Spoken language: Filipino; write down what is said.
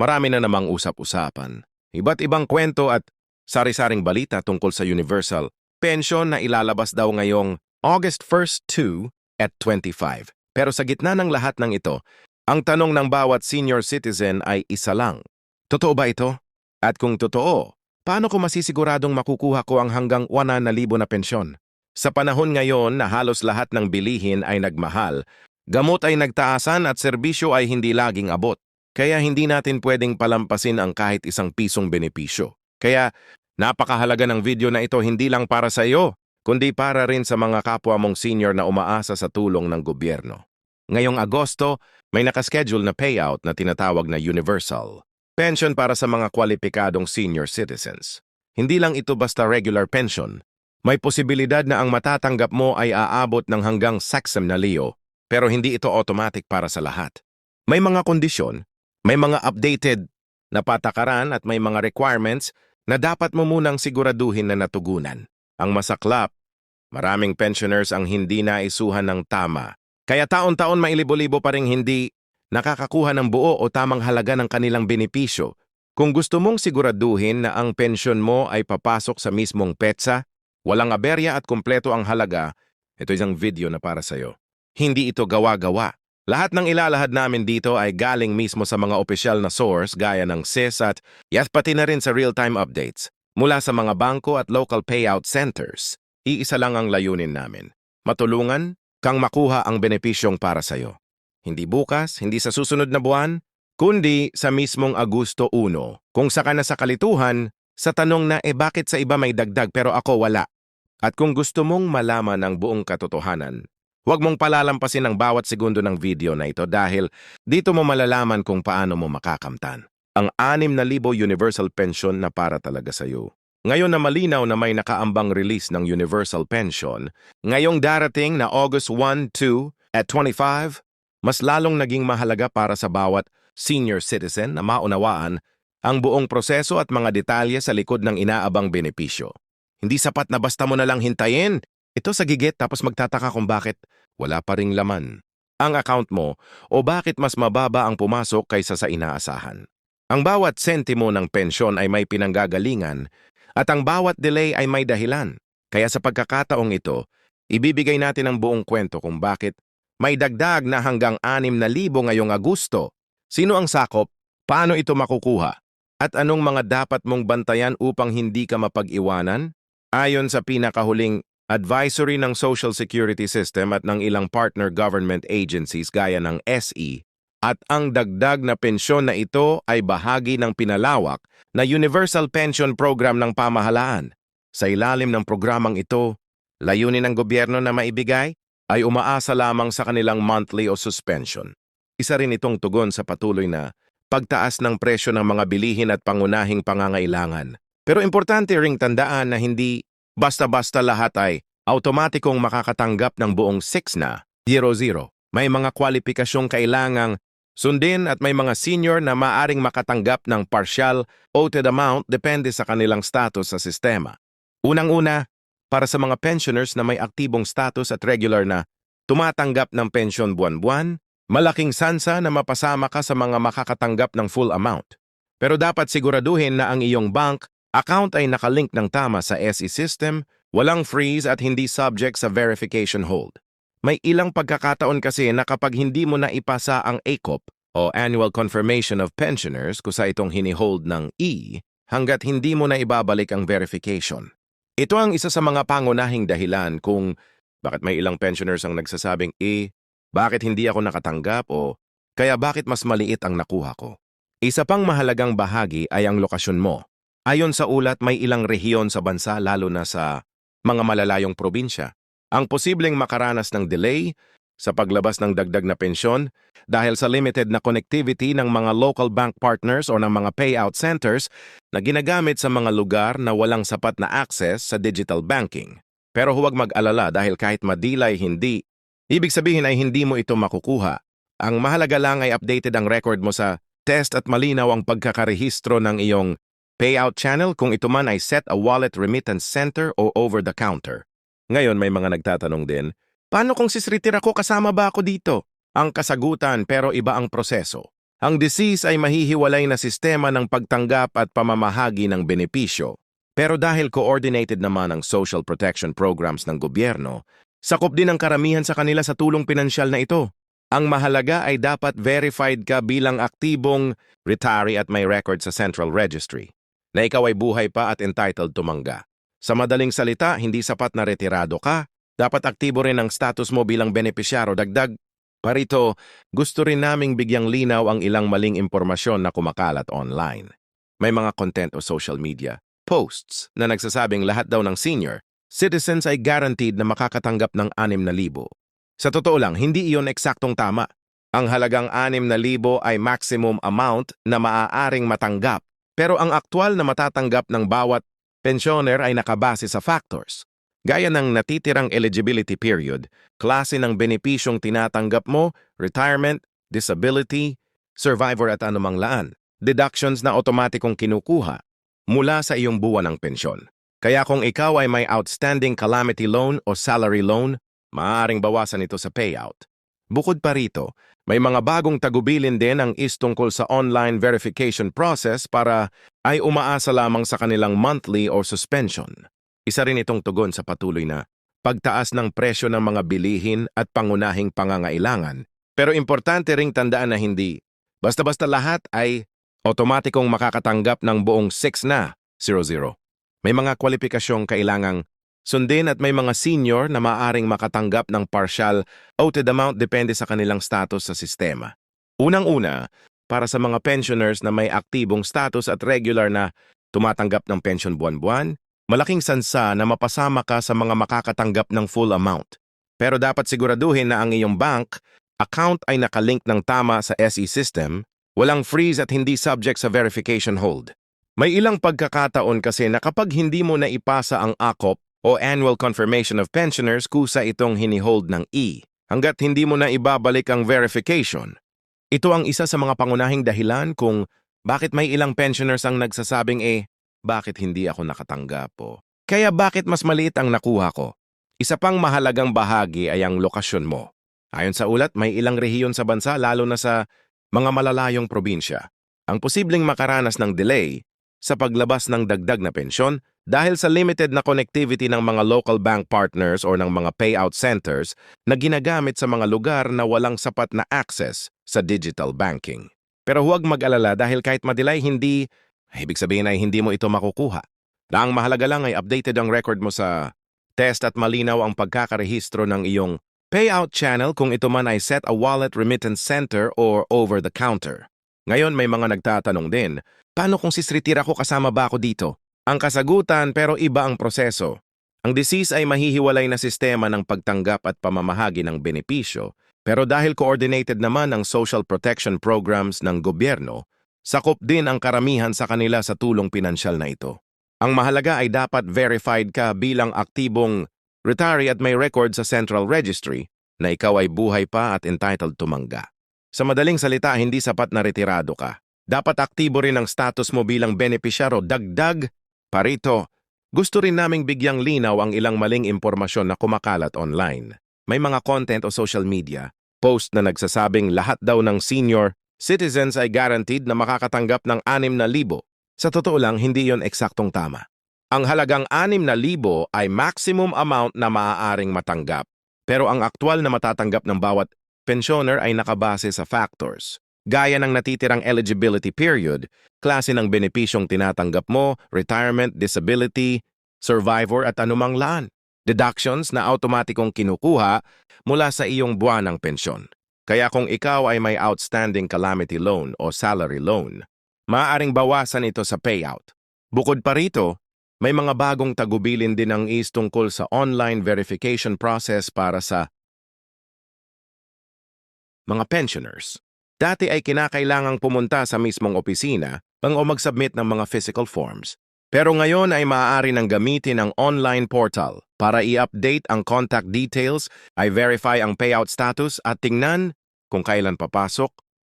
Marami na namang usap-usapan. Iba't ibang kwento at sari-saring balita tungkol sa Universal Pension na ilalabas daw ngayong August 1st 2 at 25. Pero sa gitna ng lahat ng ito, ang tanong ng bawat senior citizen ay isa lang. Totoo ba ito? At kung totoo, paano ko masisiguradong makukuha ko ang hanggang 1,000 na pensyon? Sa panahon ngayon na halos lahat ng bilihin ay nagmahal, gamot ay nagtaasan at serbisyo ay hindi laging abot. Kaya hindi natin pwedeng palampasin ang kahit isang pisong benepisyo. Kaya napakahalaga ng video na ito hindi lang para sa iyo, kundi para rin sa mga kapwa mong senior na umaasa sa tulong ng gobyerno. Ngayong Agosto, may nakaschedule na payout na tinatawag na Universal. Pension para sa mga kwalipikadong senior citizens. Hindi lang ito basta regular pension. May posibilidad na ang matatanggap mo ay aabot ng hanggang saksam na liyo, pero hindi ito automatic para sa lahat. May mga kondisyon, may mga updated na patakaran at may mga requirements na dapat mo munang siguraduhin na natugunan. Ang masaklap, maraming pensioners ang hindi naisuhan ng tama. Kaya taon-taon mailibo-libo pa rin hindi nakakakuha ng buo o tamang halaga ng kanilang benepisyo. Kung gusto mong siguraduhin na ang pensyon mo ay papasok sa mismong petsa, walang aberya at kumpleto ang halaga, ito isang video na para sa'yo. Hindi ito gawa-gawa. Lahat ng ilalahad namin dito ay galing mismo sa mga opisyal na source gaya ng SIS at yat pati na rin sa real-time updates mula sa mga bangko at local payout centers. Iisa lang ang layunin namin. Matulungan kang makuha ang benepisyong para sa'yo. Hindi bukas, hindi sa susunod na buwan, kundi sa mismong Agosto 1. Kung saka na sa kalituhan, sa tanong na e bakit sa iba may dagdag pero ako wala. At kung gusto mong malaman ang buong katotohanan, Huwag mong palalampasin ang bawat segundo ng video na ito dahil dito mo malalaman kung paano mo makakamtan. Ang 6,000 universal pension na para talaga sa iyo. Ngayon na malinaw na may nakaambang release ng universal pension, ngayong darating na August 1, 2 at 25, mas lalong naging mahalaga para sa bawat senior citizen na maunawaan ang buong proseso at mga detalye sa likod ng inaabang benepisyo. Hindi sapat na basta mo na lang hintayin ito sa gigit tapos magtataka kung bakit wala pa ring laman ang account mo o bakit mas mababa ang pumasok kaysa sa inaasahan. Ang bawat sentimo ng pensyon ay may pinanggagalingan at ang bawat delay ay may dahilan. Kaya sa pagkakataong ito, ibibigay natin ang buong kwento kung bakit may dagdag na hanggang 6,000 ngayong Agosto. Sino ang sakop? Paano ito makukuha? At anong mga dapat mong bantayan upang hindi ka mapag-iwanan? Ayon sa pinakahuling advisory ng Social Security System at ng ilang partner government agencies gaya ng SE, at ang dagdag na pensyon na ito ay bahagi ng pinalawak na Universal Pension Program ng pamahalaan. Sa ilalim ng programang ito, layunin ng gobyerno na maibigay ay umaasa lamang sa kanilang monthly o suspension. Isa rin itong tugon sa patuloy na pagtaas ng presyo ng mga bilihin at pangunahing pangangailangan. Pero importante ring tandaan na hindi Basta-basta lahat ay automatikong makakatanggap ng buong 6 na 0-0. May mga kwalipikasyong kailangang sundin at may mga senior na maaring makatanggap ng partial voted amount depende sa kanilang status sa sistema. Unang-una, para sa mga pensioners na may aktibong status at regular na tumatanggap ng pensyon buwan-buwan, malaking sansa na mapasama ka sa mga makakatanggap ng full amount. Pero dapat siguraduhin na ang iyong bank account ay nakalink ng tama sa SE system, walang freeze at hindi subject sa verification hold. May ilang pagkakataon kasi na kapag hindi mo na ipasa ang ACOP o Annual Confirmation of Pensioners kusa itong hinihold ng E, hanggat hindi mo na ibabalik ang verification. Ito ang isa sa mga pangunahing dahilan kung bakit may ilang pensioners ang nagsasabing E, bakit hindi ako nakatanggap o kaya bakit mas maliit ang nakuha ko. Isa pang mahalagang bahagi ay ang lokasyon mo. Ayon sa ulat, may ilang rehiyon sa bansa lalo na sa mga malalayong probinsya ang posibleng makaranas ng delay sa paglabas ng dagdag na pensyon dahil sa limited na connectivity ng mga local bank partners o ng mga payout centers na ginagamit sa mga lugar na walang sapat na access sa digital banking. Pero huwag mag-alala dahil kahit madilay hindi, ibig sabihin ay hindi mo ito makukuha. Ang mahalaga lang ay updated ang record mo sa test at malinaw ang pagkakarehistro ng iyong payout channel kung ito man ay set a wallet remittance center o over-the-counter. Ngayon may mga nagtatanong din, paano kung sisritir ako kasama ba ako dito? Ang kasagutan pero iba ang proseso. Ang disease ay mahihiwalay na sistema ng pagtanggap at pamamahagi ng benepisyo. Pero dahil coordinated naman ang social protection programs ng gobyerno, sakop din ang karamihan sa kanila sa tulong pinansyal na ito. Ang mahalaga ay dapat verified ka bilang aktibong retiree at may record sa Central Registry, na ikaw ay buhay pa at entitled tumangga. Sa madaling salita, hindi sapat na retirado ka, dapat aktibo rin ang status mo bilang benepisyaro dagdag. Parito, gusto rin naming bigyang linaw ang ilang maling impormasyon na kumakalat online. May mga content o social media, posts na nagsasabing lahat daw ng senior citizens ay guaranteed na makakatanggap ng 6,000. Sa totoo lang, hindi iyon eksaktong tama. Ang halagang 6,000 ay maximum amount na maaaring matanggap, pero ang aktwal na matatanggap ng bawat pensioner ay nakabase sa factors. Gaya ng natitirang eligibility period, klase ng benepisyong tinatanggap mo, retirement, disability, survivor at anumang laan, deductions na otomatikong kinukuha mula sa iyong buwan ng pensyon. Kaya kung ikaw ay may outstanding calamity loan o salary loan, maaaring bawasan ito sa payout. Bukod pa rito, may mga bagong tagubilin din ang is tungkol sa online verification process para ay umaasa lamang sa kanilang monthly or suspension. Isa rin itong tugon sa patuloy na pagtaas ng presyo ng mga bilihin at pangunahing pangangailangan. Pero importante ring tandaan na hindi basta-basta lahat ay otomatikong makakatanggap ng buong 6 na 00. May mga kwalipikasyong kailangang sundin at may mga senior na maaring makatanggap ng partial outed amount depende sa kanilang status sa sistema. Unang-una, para sa mga pensioners na may aktibong status at regular na tumatanggap ng pension buwan-buwan, malaking sansa na mapasama ka sa mga makakatanggap ng full amount. Pero dapat siguraduhin na ang iyong bank account ay nakalink ng tama sa SE system, walang freeze at hindi subject sa verification hold. May ilang pagkakataon kasi na kapag hindi mo naipasa ang AKOP o Annual Confirmation of Pensioners kusa itong hinihold ng E, hanggat hindi mo na ibabalik ang verification. Ito ang isa sa mga pangunahing dahilan kung bakit may ilang pensioners ang nagsasabing eh, bakit hindi ako nakatanggap po? Kaya bakit mas maliit ang nakuha ko? Isa pang mahalagang bahagi ay ang lokasyon mo. Ayon sa ulat, may ilang rehiyon sa bansa lalo na sa mga malalayong probinsya. Ang posibleng makaranas ng delay sa paglabas ng dagdag na pensyon dahil sa limited na connectivity ng mga local bank partners o ng mga payout centers na ginagamit sa mga lugar na walang sapat na access sa digital banking. Pero huwag mag-alala dahil kahit madelay hindi Ibig sabihin ay hindi mo ito makukuha. Ang mahalaga lang ay updated ang record mo sa test at malinaw ang pagkakarehistro ng iyong payout channel kung ito man ay set a wallet remittance center or over the counter. Ngayon may mga nagtatanong din, paano kung sisritira ko kasama ba ako dito? Ang kasagutan pero iba ang proseso. Ang disease ay mahihiwalay na sistema ng pagtanggap at pamamahagi ng benepisyo, pero dahil coordinated naman ang social protection programs ng gobyerno, Sakop din ang karamihan sa kanila sa tulong pinansyal na ito. Ang mahalaga ay dapat verified ka bilang aktibong retiree at may record sa Central Registry na ikaw ay buhay pa at entitled tumangga. Sa madaling salita, hindi sapat na retirado ka. Dapat aktibo rin ang status mo bilang benepisyaro. Dagdag, parito, gusto rin naming bigyang linaw ang ilang maling impormasyon na kumakalat online. May mga content o social media, post na nagsasabing lahat daw ng senior citizens ay guaranteed na makakatanggap ng 6,000. Sa totoo lang, hindi yon eksaktong tama. Ang halagang 6,000 ay maximum amount na maaaring matanggap, pero ang aktwal na matatanggap ng bawat pensioner ay nakabase sa factors. Gaya ng natitirang eligibility period, klase ng benepisyong tinatanggap mo, retirement, disability, survivor at anumang laan. Deductions na automatikong kinukuha mula sa iyong buwan ng pensyon. Kaya kung ikaw ay may outstanding calamity loan o salary loan, maaaring bawasan ito sa payout. Bukod pa rito, may mga bagong tagubilin din ang is tungkol sa online verification process para sa mga pensioners. Dati ay kinakailangang pumunta sa mismong opisina pang o mag-submit ng mga physical forms. Pero ngayon ay maaari nang gamitin ang online portal para i-update ang contact details, i-verify ang payout status at tingnan kung kailan papasok